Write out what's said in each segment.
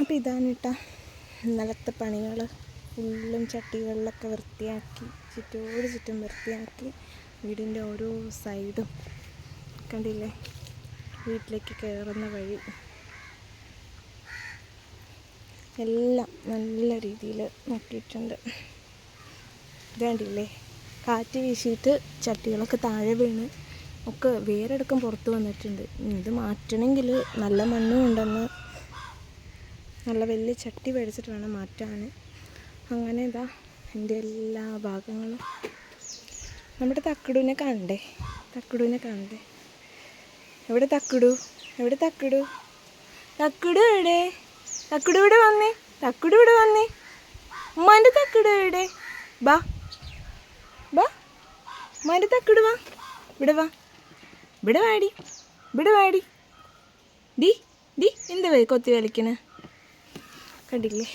അപ്പോൾ ഇതാണ് കേട്ടോ ഇന്നലത്തെ പണികൾ. ഫുള്ളും ചട്ടികളിലൊക്കെ വൃത്തിയാക്കി ചുറ്റോട് ചുറ്റും വൃത്തിയാക്കി വീടിന്റെ ഓരോ സൈഡും. കണ്ടില്ലേ? വീട്ടിലേക്ക് കയറുന്ന വഴി. എല്ലാം നല്ല രീതിയിൽ നോക്കിയിട്ടുണ്ട് ഇതാണ്ടില്ലേ കാറ്റ് വീശിയിട്ട് ചട്ടികളൊക്കെ താഴെ വീണ് ഒക്കെ വേറെടുക്കം പുറത്ത് വന്നിട്ടുണ്ട്. ഇത് മാറ്റണമെങ്കിൽ നല്ല മണ്ണും ഉണ്ടെന്ന് നല്ല വലിയ ചട്ടി മേടിച്ചിട്ട് വേണം മാറ്റാൻ അങ്ങനെ ഇതാ എന്റെ എല്ലാ ഭാഗങ്ങളും നമ്മുടെ തക്കിടുവിനെ കണ്ടേ തക്കിടുവിനെ കണ്ടേ. എവിടെ തക്കിടു? എവിടെ തക്കിടു? തക്കിടു എവിടെ? തക്കിടു ഇവിടെ വന്നേ തക്കിടു ഇവിടെ വന്നേ. ഉമ്മാന്റെ തക്കിടു എവിടെ? ബാ ബാ. ഉമ്മാന്റെ തക്കിടു വാ ഇവിടെ വാ. ഇവിടെ വാടി ഇവിടെ വാടി. ഡി ഡി എന്താ കൊത്തി വലിക്കണേ? കണ്ടില്ലേ?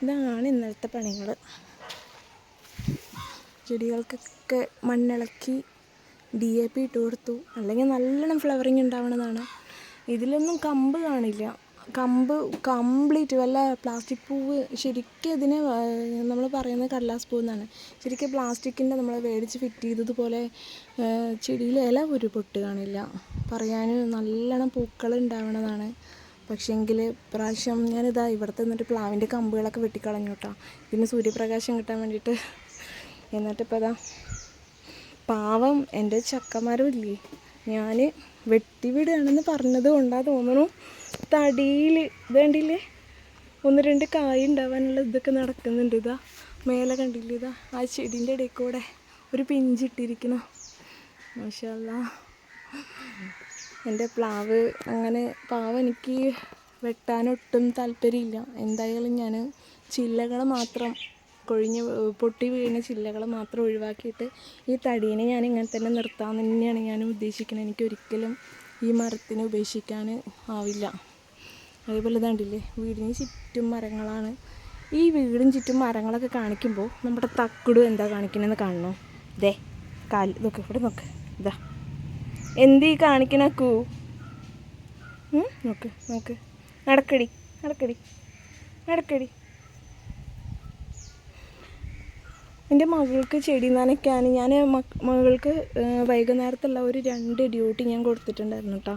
ഇതാണ് ഇന്നലത്തെ പണികൾ ചെടികൾക്കൊക്കെ മണ്ണിളക്കി ഡി എ പി ഇട്ട് കൊടുത്തു. അല്ലെങ്കിൽ നല്ലോണം ഫ്ലവറിങ് ഉണ്ടാവണതാണ്. ഇതിലൊന്നും കമ്പ് കാണില്ല. കമ്പ് കംപ്ലീറ്റ് വല്ല പ്ലാസ്റ്റിക് പൂവ് ശരിക്കും ഇതിന് നമ്മൾ പറയുന്നത് കടലാസ് പൂ എന്നാണ് ശരിക്കും പ്ലാസ്റ്റിക്കിന്റെ നമ്മൾ മേടിച്ച് ഫിറ്റ് ചെയ്തതുപോലെ ചെടിയിൽ ഇല ഒരു പൊട്ട് കാണില്ല. പറയാൻ നല്ലോണം പൂക്കൾ ഉണ്ടാവണതാണ്. പക്ഷേങ്കിൽ പ്രാവശ്യം ഞാനിതാ ഇവിടുത്തെ നിന്നിട്ട് പ്ലാവിന്റെ കമ്പുകളൊക്കെ വെട്ടിക്കളഞ്ഞു കേട്ടോ പിന്നെ സൂര്യപ്രകാശം കിട്ടാൻ വേണ്ടിയിട്ട് എന്നിട്ടിപ്പോൾ അതാ പാവം എന്റെ ചക്കമരം ഇല്ലേ ഞാൻ വെട്ടിവിടുകയാണെന്ന് പറഞ്ഞത് കൊണ്ടാ തോന്നുന്നു തടിയിൽ ഇതേണ്ടില്ലേ ഒന്ന് രണ്ട് കായ് ഉണ്ടാവാനുള്ള ഇതൊക്കെ നടക്കുന്നുണ്ട് ഇതാ. മേലെ കണ്ടില്ല ഇതാ? ആ ചെടീന്റെ ഇടയിൽ കൂടെ ഒരു പിഞ്ചിട്ടിരിക്കണം മാഷാല്ലാ എന്റെ പ്ലാവ് അങ്ങനെ പ്ലാവ് എനിക്ക് വെട്ടാനൊട്ടും താല്പര്യമില്ല. എന്തായാലും ഞാൻ ചില്ലകൾ മാത്രം കൊഴിഞ്ഞ് പൊട്ടി വീണ ചില്ലകൾ മാത്രം ഒഴിവാക്കിയിട്ട് ഈ തടീനെ ഞാൻ ഇങ്ങനെ തന്നെ നിർത്താൻ തന്നെയാണ് ഞാൻ ഉദ്ദേശിക്കുന്നത്. എനിക്ക് ഒരിക്കലും ഈ മരത്തിനെ ഉപേക്ഷിക്കാൻ ആവില്ല. അതേപോലെ ഇതാണ്ടില്ലേ വീടിന് ചുറ്റും മരങ്ങളാണ്. ഈ വീടും ചുറ്റും മരങ്ങളൊക്കെ കാണിക്കുമ്പോൾ നമ്മുടെ തക്കുടു എന്താ കാണിക്കണമെന്ന് കാണണോ? ദേ കാൽ നോക്ക് ഇവിടെ നോക്ക്. ഇതാ എന്തീ കാണിക്കണ കൂ നോക്ക് നോക്ക്. നടക്കടി നടക്കടി നടക്കടി. എന്റെ മകൾക്ക് ചെടി നനയ്ക്കാൻ ഞാൻ മകൾക്ക് വൈകുന്നേരത്തുള്ള ഒരു രണ്ട് ഡ്യൂട്ടി ഞാൻ കൊടുത്തിട്ടുണ്ടായിരുന്നു കേട്ടോ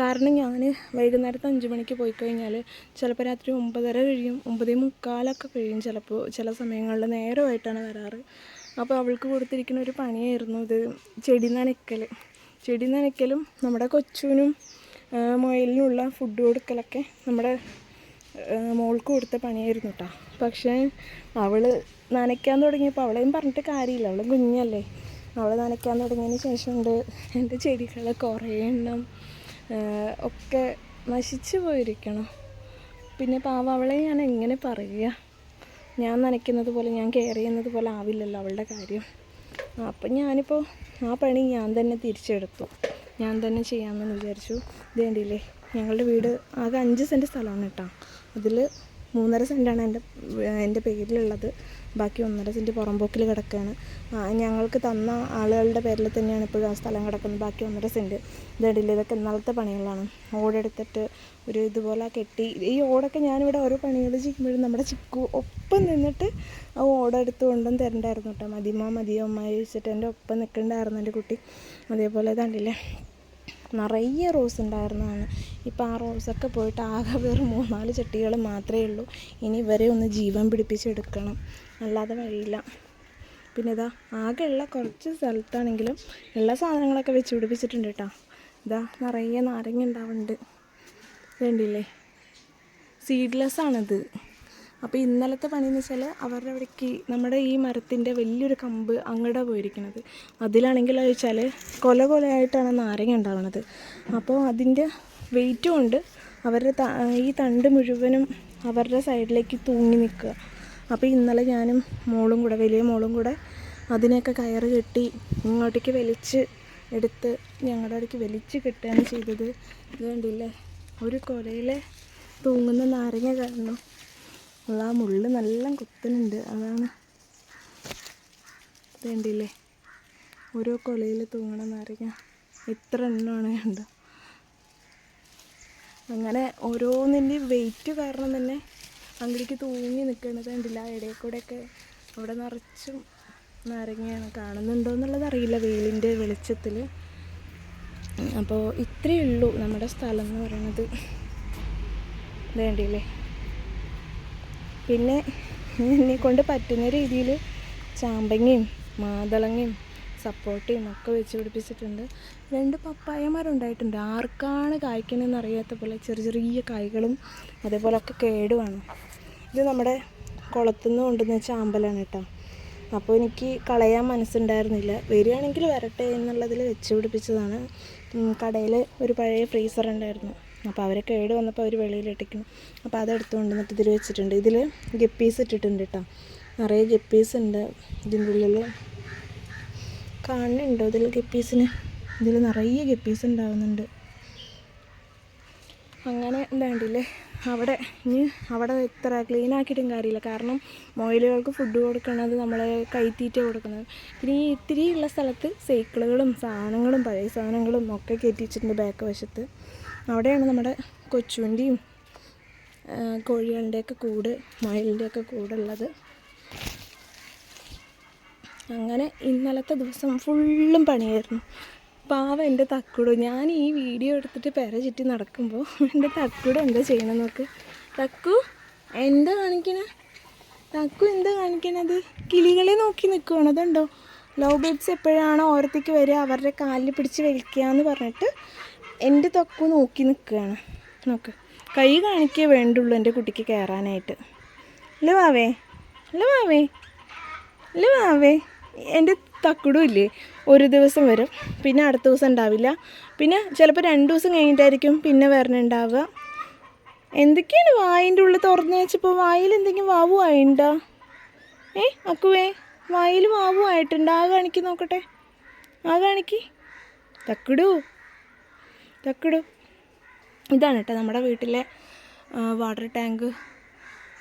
കാരണം ഞാൻ വൈകുന്നേരത്ത് അഞ്ച് മണിക്ക് പോയി കഴിഞ്ഞാൽ ചിലപ്പോൾ രാത്രി ഒമ്പതര കഴിയും ഒമ്പതേ മുക്കാലൊക്കെ കഴിയും ചിലപ്പോൾ ചില സമയങ്ങളിൽ നേരമായിട്ടാണ് വരാറ്. അപ്പോൾ അവൾക്ക് കൊടുത്തിരിക്കുന്ന ഒരു പണിയായിരുന്നു ഇത് ചെടി നനയ്ക്കൽ ചെടി നനയ്ക്കലും നമ്മുടെ കൊച്ചുവിനും മുയലിനുള്ള ഫുഡ് കൊടുക്കലൊക്കെ നമ്മുടെ മോൾക്ക് കൊടുത്ത പണിയായിരുന്നു കേട്ടോ പക്ഷേ അവൾ നനയ്ക്കാൻ തുടങ്ങിയപ്പോൾ അവളെയും പറഞ്ഞിട്ട് കാര്യമില്ല. അവൾ കുഞ്ഞല്ലേ. അവൾ നനയ്ക്കാൻ തുടങ്ങിയതിന് ശേഷമുണ്ട് എന്റെ ചെടികൾ കുറേ എണ്ണം ഒക്കെ നശിച്ചു പോയിരിക്കണം. പിന്നെ പാവ അവളെ ഞാൻ എങ്ങനെ പറയുക? ഞാൻ നനയ്ക്കുന്നത് പോലെ ഞാൻ കെയർ ചെയ്യുന്നത് പോലെ ആവില്ലല്ലോ അവളുടെ കാര്യം. അപ്പം ഞാനിപ്പോൾ ആ പണി ഞാൻ തന്നെ തിരിച്ചെടുത്തു. ഞാൻ തന്നെ ചെയ്യാമെന്ന് വിചാരിച്ചു. ഇതേണ്ടില്ലേ ഞങ്ങളുടെ വീട് ആകെ അഞ്ച് സെന്റ് സ്ഥലമാണ് കേട്ടോ. അതിൽ മൂന്നര സെന്റാണ് എന്റെ എന്റെ പേരിലുള്ളത്. ബാക്കി ഒന്നര സെന്റ് പുറമ്പോക്കിൽ കിടക്കുകയാണ് ഞങ്ങൾക്ക് തന്ന ആളുകളുടെ പേരിൽ തന്നെയാണ് ഇപ്പോഴും ആ സ്ഥലം കിടക്കുന്നത്. ബാക്കി ഒന്നര സെന്റ് ഇതേണ്ടില്ലേ ഇതൊക്കെ ഇന്നലത്തെ പണികളാണ്. ഓടെടുത്തിട്ട് ഒരു ഇതുപോലെ കെട്ടി. ഈ ഓടൊക്കെ ഞാനിവിടെ ഓരോ പണികൾ ചെയ്യുമ്പോഴും നമ്മുടെ ചിക്കു ഒപ്പം നിന്നിട്ട് ആ ഓടെടുത്ത് കൊണ്ടും തരണ്ടായിരുന്നു കേട്ടോ. മതിമ മതിയോ അമ്മ ചോദിച്ചിട്ട് എന്റെ ഒപ്പം നിൽക്കണ്ടായിരുന്നു എന്റെ കുട്ടി. അതേപോലെ ഇതാണ്ടില്ലേ നിറയെ റോസ് ഉണ്ടായിരുന്നതാണ്. ഇപ്പോൾ ആ റോസൊക്കെ പോയിട്ട് ആകെ വെറും മൂന്നാൽ ചട്ടികൾ മാത്രമേ ഉള്ളൂ. ഇനി ഇവരെ ഒന്ന് ജീവൻ പിടിപ്പിച്ചെടുക്കണം. അല്ലാതെ വഴിയില്ല. പിന്നെ ഇതാ ആകെയുള്ള കുറച്ച് സ്ഥലത്താണെങ്കിലും ഉള്ള സാധനങ്ങളൊക്കെ വെച്ച് പിടിപ്പിച്ചിട്ടുണ്ട് കേട്ടോ. ഇതാ നിറയെ നാരങ്ങ ഉണ്ടാവുന്നുണ്ട്. വേണ്ടില്ലേ സീഡ്ലെസ് ആണിത്. അപ്പോൾ ഇന്നലത്തെ പണി എന്ന് വെച്ചാൽ അവരുടെ അവിടേക്ക് നമ്മുടെ ഈ മരത്തിന്റെ വലിയൊരു കമ്പ് അങ്ങടെ പോയിരിക്കുന്നത് അതിലാണെങ്കിൽ വെച്ചാൽ കൊല കൊലയായിട്ടാണ് നാരങ്ങ ഉണ്ടാവുന്നത് അപ്പോൾ അതിന്റെ വെയിറ്റും ഉണ്ട്. അവരുടെ ഈ തണ്ട് മുഴുവനും അവരുടെ സൈഡിലേക്ക് തൂങ്ങി നിൽക്കുക. അപ്പോൾ ഇന്നലെ ഞാനും മോളും കൂടെ വലിയ മോളും കൂടെ അതിനെയൊക്കെ കയറ് കെട്ടി ഇങ്ങോട്ടേക്ക് വലിച്ച് എടുത്ത് ഞങ്ങളുടെ അവിടേക്ക് വലിച്ച് കെട്ടുകയാണ് ചെയ്തത്. ഇത് ഒരു കൊലയിലെ തൂങ്ങുന്ന നാരങ്ങ കാരണം ഉള്ള ആ മുള്ള് നല്ല കുത്തുന്നുണ്ട് അതാണ് വേണ്ടില്ലേ ഓരോ കൊലയിൽ തൂങ്ങണ നാരങ്ങ. എത്ര എണ്ണമാണ് കണ്ടോ? അങ്ങനെ ഓരോന്നിന്റെ വെയിറ്റ് കാരണം തന്നെ അങ്ങടിക്ക് തൂങ്ങി നിൽക്കുന്നത് കണ്ടില്ല. ഇടയിൽ കൂടെയൊക്കെ അവിടെ നിറച്ചും നാരങ്ങയാണ് കാണുന്നുണ്ടോ എന്നുള്ളത് അറിയില്ല. വെയിലിന്റെ വെളിച്ചത്തിൽ. അപ്പോൾ ഇത്രയേ ഉള്ളൂ നമ്മുടെ സ്ഥലം എന്ന് പറയുന്നത്. വേണ്ടിയില്ലേ പിന്നെ എന്നെ കൊണ്ട് പറ്റുന്ന രീതിയിൽ ചാമ്പങ്ങയും മാതളങ്ങയും സപ്പോർട്ടയും ഒക്കെ വെച്ച് പിടിപ്പിച്ചിട്ടുണ്ട്. രണ്ട് പപ്പായ മരം ആർക്കാണ് കായ്ക്കണമെന്ന് അറിയാത്ത പോലെ ചെറിയ ചെറിയ കായ്കളും അതേപോലൊക്കെ കേടുവാണ്. ഇത് നമ്മുടെ കുളത്തുനിന്ന് കൊണ്ടുവന്ന ചാമ്പലാണ് കേട്ടോ. അപ്പോൾ എനിക്ക് കളയാൻ മനസ്സുണ്ടായിരുന്നില്ല. വരികയാണെങ്കിൽ വരട്ടെ എന്നുള്ളതിൽ വെച്ച് പിടിപ്പിച്ചതാണ്. കടയിൽ ഒരു പഴയ ഫ്രീസർ ഉണ്ടായിരുന്നു. അപ്പോൾ അവരെ കേട് വന്നപ്പോൾ അവർ വെളിയിലിട്ടിക്കണം അപ്പോൾ അതെടുത്ത് കൊണ്ടുവന്നിട്ട് ഇതിൽ വെച്ചിട്ടുണ്ട്. ഇതിൽ ഗപ്പീസ് ഇട്ടിട്ടുണ്ട് കേട്ടോ. നിറയെ ഗപ്പീസ് ഉണ്ട്. ഇതിന്റെ ഉള്ളിൽ കാണുന്നുണ്ടോ ഇതിൽ ഗപ്പീസിന്? ഇതിൽ നിറയെ ഗപ്പീസ് ഉണ്ടാവുന്നുണ്ട്. അങ്ങനെ വേണ്ടില്ലേ അവിടെ ഇനി അവിടെ ഇത്ര ക്ലീൻ ആക്കിയിട്ടും കാര്യമില്ല. കാരണം മൊയിലുകൾക്ക് ഫുഡ് കൊടുക്കണത് നമ്മൾ കൈത്തീറ്റ കൊടുക്കുന്നത്. പിന്നെ ഈ ഇത്തിരി ഉള്ള സ്ഥലത്ത് സൈക്കിളുകളും സാധനങ്ങളും പഴയ സാധനങ്ങളും ഒക്കെ കയറ്റിച്ചിട്ടുണ്ട് ബാക്ക് വശത്ത്. അവിടെയാണ് നമ്മുടെ കൊച്ചുവണ്ടിയും കോഴികളുടെയൊക്കെ കൂട് മൊയിലിന്റെയൊക്കെ കൂടുള്ളത്. അങ്ങനെ ഇന്നലത്തെ ദിവസം ഫുള്ളും പണിയായിരുന്നു. പാവ എന്റെ തക്കുടു. ഞാൻ ഈ വീഡിയോ എടുത്തിട്ട് പെര ചുറ്റി നടക്കുമ്പോൾ എന്റെ തക്കുടു എന്താ ചെയ്യണം നോക്ക്. തക്കു എന്താ കാണിക്കണേ? തക്കു എന്താ കാണിക്കണത്? കിളികളെ നോക്കി നിൽക്കുകയാണ് അതുണ്ടോ? ലവ് ബേഡ്സ് എപ്പോഴാണോ ഓരത്തേക്ക് വരിക അവരുടെ കാലിൽ പിടിച്ച് വലിക്കുക എന്ന് പറഞ്ഞിട്ട് എന്റെ തക്കു നോക്കി നിൽക്കുകയാണ് നോക്ക്. കൈ കാണിക്കേ വേണ്ടുള്ളൂ എന്റെ കുട്ടിക്ക് കയറാനായിട്ട്. അല്ലേ വാവേ? അല്ലേ വാവേ? അല്ലേ വാവേ? എന്റെ തക്കുടും ഇല്ലേ? ഒരു ദിവസം വരും. പിന്നെ അടുത്ത ദിവസം ഉണ്ടാവില്ല. പിന്നെ ചിലപ്പോൾ രണ്ട് ദിവസം കഴിഞ്ഞിട്ടായിരിക്കും പിന്നെ വരണുണ്ടാവുക എന്തൊക്കെയാണ് വായിന്റെ ഉള്ളിൽ തുറന്നു വെച്ചപ്പോൾ വായിൽ എന്തെങ്കിലും വാവു ഏ അക്കുവേ വായിൽ വാവു ആയിട്ടുണ്ട്. ആ കാണിക്ക് നോക്കട്ടെ. ആ കാണിക്ക്. തക്കിടു. തക്കിടു. ഇതാണ് കേട്ടോ നമ്മുടെ വീട്ടിലെ വാട്ടർ ടാങ്ക്.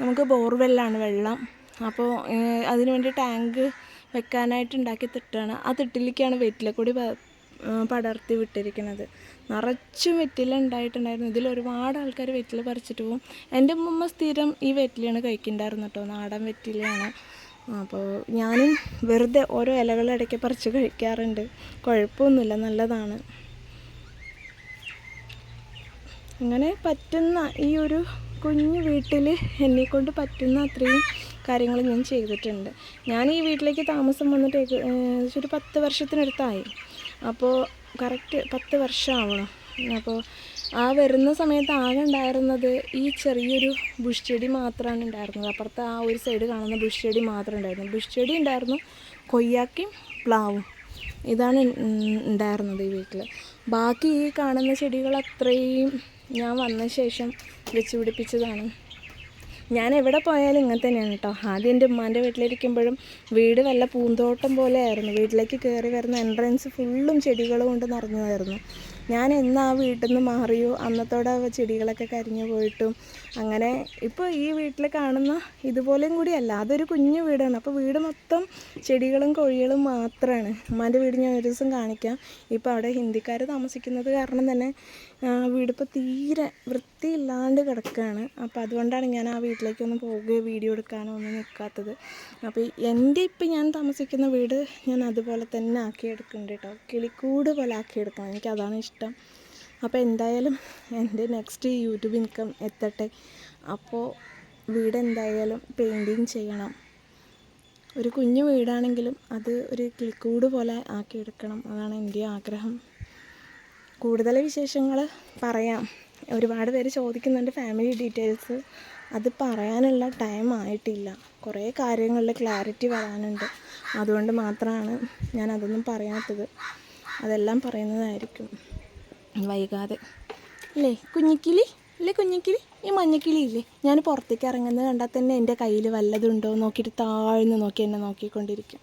നമുക്ക് ബോർവെല്ലാണ് വെള്ളം. അപ്പോൾ അതിനു വേണ്ടി ടാങ്ക് വെക്കാനായിട്ട് ഉണ്ടാക്കി തിട്ടാണ് ആ തിട്ടിലേക്കാണ് വെറ്റില കൂടി പടർത്തി വിട്ടിരിക്കുന്നത്. നിറച്ചും വെറ്റില ഉണ്ടായിട്ടുണ്ടായിരുന്നു. ഇതിൽ ഒരുപാട് ആൾക്കാർ വെറ്റില പറിച്ചിട്ട് പോകും എന്റെ ഉമ്മ സ്ഥിരം ഈ വെറ്റിലയാണ് കഴിക്കുന്നുണ്ടായിരുന്നു കേട്ടോ. നാടൻ വെറ്റിലയാണ്. അപ്പോൾ ഞാനും വെറുതെ ഓരോ ഇലകൾ ഇടയ്ക്ക് പറിച്ച് കഴിക്കാറുണ്ട്. കുഴപ്പമൊന്നുമില്ല. നല്ലതാണ്. അങ്ങനെ പറ്റുന്ന ഈ ഒരു കുഞ്ഞു വീട്ടിൽ എന്നെക്കൊണ്ട് പറ്റുന്ന അത്രയും കാര്യങ്ങൾ ഞാൻ ചെയ്തിട്ടുണ്ട്. ഞാൻ ഈ വീട്ടിലേക്ക് താമസം വന്നിട്ട് ഒരു പത്ത് വർഷത്തിനടുത്തായി. അപ്പോൾ കറക്റ്റ് പത്ത് വർഷമാവണം. അപ്പോൾ ആ വരുന്ന സമയത്ത് ആകെ ഉണ്ടായിരുന്നത് ഈ ചെറിയൊരു ബുഷ് ചെടി മാത്രമാണ് ഉണ്ടായിരുന്നത്. അപ്പുറത്ത് ആ ഒരു സൈഡ് കാണുന്ന ബുഷ് ചെടി മാത്രമേ ഉണ്ടായിരുന്നു. ബുഷ് ചെടി ഉണ്ടായിരുന്നു കൊയ്യാക്കയും പ്ലാവും. ഇതാണ് ഉണ്ടായിരുന്നത് ഈ വീട്ടിൽ ബാക്കി ഈ കാണുന്ന ചെടികൾ അത്രയും ഞാൻ വന്ന ശേഷം വെച്ച് പിടിപ്പിച്ചതാണ്. ഞാൻ എവിടെ പോയാലും ഇങ്ങനെ തന്നെയാണ് കേട്ടോ ആദ്യം എന്റെ ഉമ്മാന്റെ വീട്ടിലിരിക്കുമ്പോഴും വീട് വല്ല പൂന്തോട്ടം പോലെ ആയിരുന്നു വീട്ടിലേക്ക് കയറി വരുന്ന എൻട്രൻസ് ഫുള്ളും ചെടികൾ കൊണ്ട് നിറഞ്ഞതായിരുന്നു. ഞാൻ എന്നാ വീട്ടിൽ നിന്ന് മാറിയോ? അന്നത്തോടെ ചെടികളൊക്കെ കരിഞ്ഞു പോയിട്ടും അങ്ങനെ ഇപ്പോൾ ഈ വീട്ടിൽ കാണുന്ന ഇതുപോലെയും കൂടിയല്ല അതൊരു കുഞ്ഞു വീടാണ്. അപ്പോൾ വീട് മൊത്തം ചെടികളും കോഴികളും മാത്രമാണ് ഉമ്മാന്റെ വീട് ഞാൻ ഒരു ദിവസം കാണിക്കാം. ഇപ്പോൾ അവിടെ ഹിന്ദിക്കാർ താമസിക്കുന്നത് കാരണം തന്നെ വീടിപ്പോൾ തീരെ വൃത്തിയില്ലാണ്ട് കിടക്കുകയാണ് അപ്പോൾ അതുകൊണ്ടാണ് ഞാൻ ആ വീട്ടിലേക്കൊന്നും പോവുകയോ വീഡിയോ എടുക്കാനോ ഒന്നും നിൽക്കാത്തത് അപ്പോൾ എന്റെ ഇപ്പം ഞാൻ താമസിക്കുന്ന വീട് ഞാൻ അതുപോലെ തന്നെ ആക്കിയെടുക്കുന്നുണ്ട് കേട്ടോ. കിളിക്കൂട് പോലെ ആക്കിയെടുക്കണം. എനിക്ക് അതാണ് ഇഷ്ടം. അപ്പോൾ എന്തായാലും എന്റെ നെക്സ്റ്റ് യൂട്യൂബ് ഇൻകം എത്തട്ടെ. അപ്പോൾ വീട് എന്തായാലും പെയിന്റിങ് ചെയ്യണം. ഒരു കുഞ്ഞു വീടാണെങ്കിലും അത് ഒരു കിളിക്കൂട് പോലെ ആക്കിയെടുക്കണം അതാണ് എന്റെ ആഗ്രഹം. കൂടുതൽ വിശേഷങ്ങൾ പറയാം. ഒരുപാട് പേര് ചോദിക്കുന്നുണ്ട് ഫാമിലി ഡീറ്റെയിൽസ് അത് പറയാനുള്ള ടൈം ആയിട്ടില്ല. കുറേ കാര്യങ്ങളിൽ ക്ലാരിറ്റി വരാനുണ്ട്. അതുകൊണ്ട് മാത്രമാണ് ഞാൻ അതൊന്നും പറയാത്തത്. അതെല്ലാം പറയുന്നതായിരിക്കും. വൈകാതെ. അല്ലേ? കുഞ്ഞിക്കിളി? അല്ലേ കുഞ്ഞിക്കിളി? ഈ മഞ്ഞക്കിളി ഇല്ലേ? ഞാൻ പുറത്തേക്ക് ഇറങ്ങുന്നത് കണ്ടാൽ തന്നെ എന്റെ കയ്യിൽ വല്ലതുണ്ടോ നോക്കിയിട്ട് താഴ്ന്ന് നോക്കി എന്നെ നോക്കിക്കൊണ്ടിരിക്കും.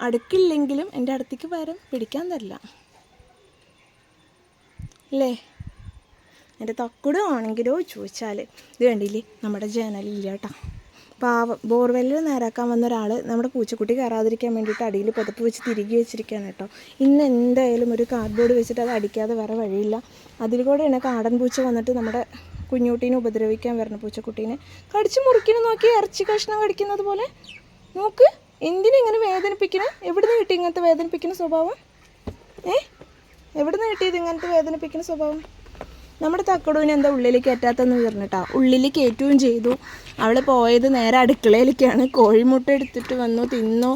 അടുക്കില്ലെങ്കിലും എന്റെ അടുത്തേക്ക് വരും പിടിക്കാൻ തരില്ല. അല്ലേ? എന്റെ തക്കുടം ആണെങ്കിലോ ചോദിച്ചാൽ ഇത് കണ്ടില്ലേ? നമ്മുടെ ജനലില്ല കേട്ടോ. പാവം ബോർവെല്ലിൽ നേരാക്കാൻ വന്ന ഒരാൾ നമ്മുടെ പൂച്ചക്കുട്ടി കയറാതിരിക്കാൻ വേണ്ടിയിട്ട് അടിയിൽ പുതപ്പ് വെച്ച് തിരികെ വെച്ചിരിക്കുകയാണ് കേട്ടോ. ഇന്ന് എന്തായാലും ഒരു കാർഡ്ബോർഡ് വെച്ചിട്ട് അത് അടിക്കാതെ വേറെ വഴിയില്ല. അതിൽ കാടൻ പൂച്ച വന്നിട്ട് നമ്മുടെ കുഞ്ഞുകുട്ടീനെ ഉപദ്രവിക്കാൻ വരുന്ന പൂച്ചക്കുട്ടീനെ. കടിച്ച് മുറിക്കണം നോക്കി ഇറച്ചി കഷ്ണം കടിക്കുന്നത് പോലെ? നോക്ക് എന്തിനെങ്ങനെ വേദനിപ്പിക്കണേ? എവിടുന്ന് കിട്ടി ഇങ്ങനത്തെ വേദനിപ്പിക്കുന്ന സ്വഭാവം? ഏ? എവിടുന്ന് കിട്ടിയത് ഇങ്ങനത്തെ വേദനിപ്പിക്കുന്ന സ്വഭാവം? നമ്മുടെ തക്കടൂവിന് എന്താ ഉള്ളിലേക്ക് കയറ്റാത്തെന്ന് പറഞ്ഞിട്ടാ. ഉള്ളിൽ കയറ്റുകയും ചെയ്തു. അവൾ പോയത് നേരെ അടുക്കളയിലേക്കാണ്. കോഴിമുട്ട എടുത്തിട്ട് വന്നു തിന്നു.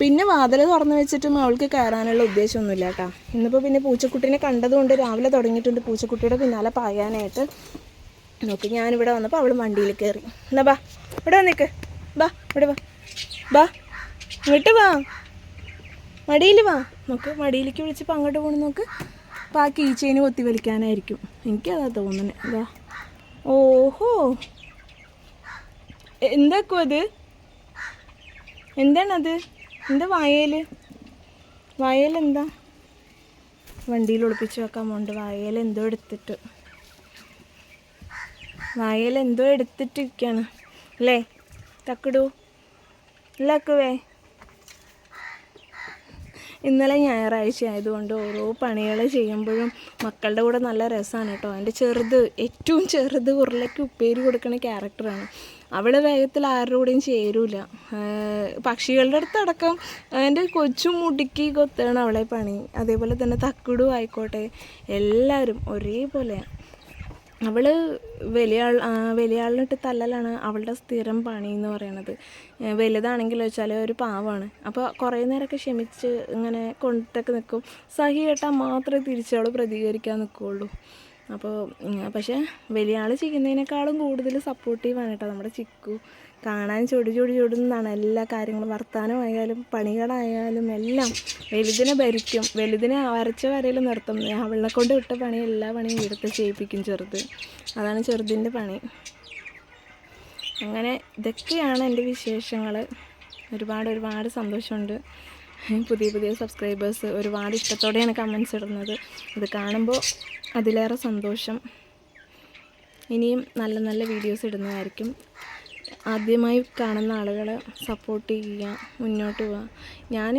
പിന്നെ വാതിൽ തുറന്നു വെച്ചിട്ടും അവൾക്ക് കയറാനുള്ള ഉദ്ദേശമൊന്നുമില്ല കേട്ടോ. ഇന്നിപ്പോൾ പിന്നെ പൂച്ചക്കുട്ടീനെ കണ്ടതുകൊണ്ട് രാവിലെ തുടങ്ങിയിട്ടുണ്ട് പൂച്ചക്കുട്ടിയുടെ പിന്നാലെ പായാനായിട്ട് നോക്കി ഞാനിവിടെ വന്നപ്പോൾ അവൾ വണ്ടിയിൽ കയറി എന്നാ ബാ ഇവിടെ വന്നിക്ക് ബാ ഇവിടെ വാ. ബാ ഇങ്ങോട്ട് വാ. മടിയിൽ വാ. നോക്ക് മടിയിലേക്ക് വിളിച്ചപ്പോൾ അങ്ങോട്ട് പോകണം നോക്ക്. അപ്പോൾ ആ ചെയിന് കൊത്തി വലിക്കാനായിരിക്കും എനിക്കതാ തോന്നുന്നത് ഇതാ. ഓഹോ. എന്താക്കും അത്? എന്താണത്? എന്താ വായയിൽ വയൽ എന്താ വണ്ടിയിൽ ഒളിപ്പിച്ച് വെക്കാൻ പോണ്ട്. വയൽ എന്തോ എടുത്തിട്ട് വയൽ എന്തോ എടുത്തിട്ടിരിക്കുകയാണ് അല്ലേ തക്കിടൂ ഇല്ലാക്കുവേ ഇന്നലെ ഞായറാഴ്ച ആയതുകൊണ്ട് ഓരോ പണികൾ ചെയ്യുമ്പോഴും മക്കളുടെ കൂടെ നല്ല രസമാണ് കേട്ടോ. എന്റെ ചെറുത് ഏറ്റവും ചെറുത് ഉരുളയ്ക്ക് ഉപ്പേരി കൊടുക്കുന്ന ക്യാരക്ടറാണ്. അവൾ വേഗത്തിൽ ആരുടെ കൂടെയും ചേരൂല. പക്ഷികളുടെ അടുത്തടക്കം എന്റെ കൊച്ചു മുടുക്കി കൊത്താണ് അവളെ പണി. അതേപോലെ തന്നെ തക്കുടു ആയിക്കോട്ടെ എല്ലാവരും ഒരേപോലെയാണ് അവൾ വലിയ ആൾ വലിയ ആളിനിട്ട് തല്ലലാണ് അവളുടെ സ്ഥിരം പണി എന്ന് പറയണത്. വലുതാണെങ്കിൽ വെച്ചാൽ ഒരു പാവമാണ് അപ്പോൾ കുറേ നേരമൊക്കെ ക്ഷമിച്ച് ഇങ്ങനെ കൊണ്ടിട്ടൊക്കെ നിൽക്കും സഹി കേട്ടാൽ മാത്രമേ തിരിച്ചവൾ പ്രതികരിക്കാൻ നിൽക്കുകയുള്ളൂ അപ്പോൾ പക്ഷേ വലിയ ആൾ ചെയ്യുന്നതിനേക്കാളും കൂടുതൽ സപ്പോർട്ടീവാണ് കേട്ടോ നമ്മുടെ ചിക്കു. കാണാൻ ചൊടി ചൊടി ചൊടുന്നതാണ്. എല്ലാ കാര്യങ്ങളും വർത്താനമായാലും പണികളായാലും എല്ലാം വലുതിനെ ഭരിക്കും. വലുതിനെ വരച്ച വരയിൽ നിർത്തും. അവളെ കൊണ്ട് വിട്ട പണി എല്ലാ പണിയും എടുത്ത് ചെയ്യിപ്പിക്കും ചെറുത്. അതാണ് ചെറുതിന്റെ പണി. അങ്ങനെ ഇതൊക്കെയാണ് എന്റെ വിശേഷങ്ങൾ ഒരുപാട് ഒരുപാട് സന്തോഷമുണ്ട്. പുതിയ പുതിയ സബ്സ്ക്രൈബേഴ്സ് ഒരുപാട് ഇഷ്ടത്തോടെയാണ് കമൻസ് ഇടുന്നത്. ഇത് കാണുമ്പോൾ അതിലേറെ സന്തോഷം. ഇനിയും നല്ല നല്ല വീഡിയോസ് ഇടുന്നതായിരിക്കും. ആദ്യമായി കാണുന്ന ആളുകളെ സപ്പോർട്ട് ചെയ്യുക മുന്നോട്ട് പോവുക. ഞാൻ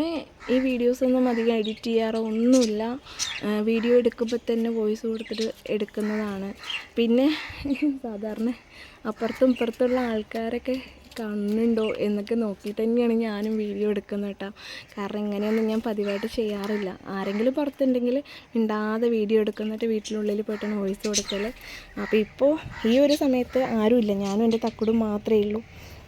ഈ വീഡിയോസൊന്നും അധികം എഡിറ്റ് ചെയ്യാറോ ഒന്നുമില്ല. വീഡിയോ എടുക്കുമ്പോൾ തന്നെ വോയിസ് കൊടുത്തിട്ട് എടുക്കുന്നതാണ്. പിന്നെ സാധാരണ അപ്പുറത്തും ഇപ്പുറത്തുള്ള ആൾക്കാരൊക്കെ കാണുന്നുണ്ടോ എന്നൊക്കെ നോക്കിയിട്ട് തന്നെയാണ് ഞാനും വീഡിയോ എടുക്കുന്നത് കേട്ടോ. കാരണം ഇങ്ങനെയൊന്നും ഞാൻ പതിവായിട്ട് ചെയ്യാറില്ല. ആരെങ്കിലും പുറത്തുണ്ടെങ്കിൽ മിണ്ടാതെ വീഡിയോ എടുക്കുന്നിട്ട് വീട്ടിനുള്ളിൽ പോയിട്ടാണ് വോയിസ് കൊടുക്കൽ അപ്പോൾ ഇപ്പോൾ ഈ ഒരു സമയത്ത് ആരുമില്ല ഞാനും എന്റെ തക്കുടും മാത്രമേ ഉള്ളൂ.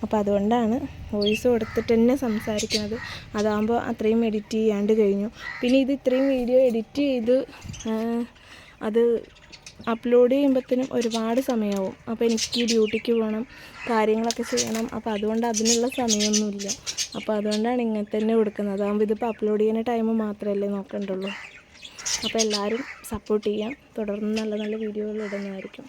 അപ്പോൾ അതുകൊണ്ടാണ് വോയിസ് കൊടുത്തിട്ട് തന്നെ സംസാരിക്കുന്നത്. അതാകുമ്പോൾ അത്രയും എഡിറ്റ് ചെയ്യാണ്ട് കഴിഞ്ഞു. പിന്നെ ഇത് ഇത്രയും വീഡിയോ എഡിറ്റ് ചെയ്ത് അത് അപ്ലോഡ് ചെയ്യുമ്പോഴത്തേനും ഒരുപാട് സമയമാവും അപ്പോൾ എനിക്ക് ഡ്യൂട്ടിക്ക് പോകണം കാര്യങ്ങളൊക്കെ ചെയ്യണം. അപ്പോൾ അതുകൊണ്ട് അതിനുള്ള സമയമൊന്നുമില്ല അപ്പോൾ അതുകൊണ്ടാണ് ഇങ്ങനെ തന്നെ കൊടുക്കുന്നത്. അതാകുമ്പോൾ ഇതിപ്പോൾ അപ്ലോഡ് ചെയ്യുന്ന ടൈം മാത്രമല്ലേ നോക്കണ്ടുള്ളൂ. അപ്പോൾ എല്ലാവരും സപ്പോർട്ട് ചെയ്യാം. തുടർന്ന് നല്ല നല്ല വീഡിയോകൾ ഇടുന്നതായിരിക്കും.